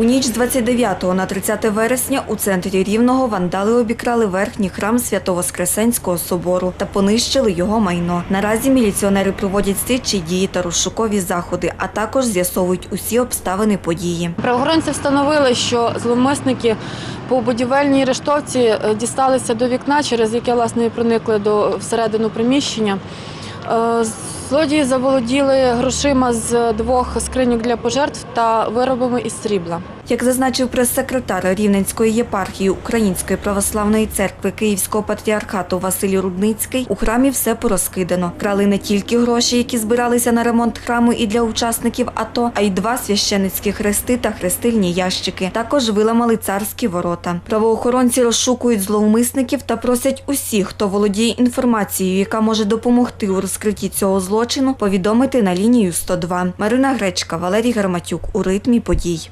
У ніч з 29 на 30 вересня у центрі Рівного вандали обікрали верхній храм Свято-Воскресенського собору та понищили його майно. Наразі міліціонери проводять слідчі дії та розшукові заходи, а також з'ясовують усі обставини події. Правоохоронці встановили, що зловмисники по будівельній рештовці е, дісталися до вікна, через яке власне проникли до всередину приміщення. Е, Злодії заволоділи грошима з двох скриньок для пожертв та виробами із срібла. Як зазначив прес-секретар Рівненської єпархії Української православної церкви Київського патріархату Василь Рудницький, у храмі все порозкидано. Крали не тільки гроші, які збиралися на ремонт храму і для учасників АТО, а й два священицькі хрести та хрестильні ящики. Також виламали царські ворота. Правоохоронці розшукують зловмисників та просять усіх, хто володіє інформацією, яка може допомогти у розкритті цього злочину, повідомити на лінію 102. Марина Гречка, Валерій Гарматюк у ритмі подій.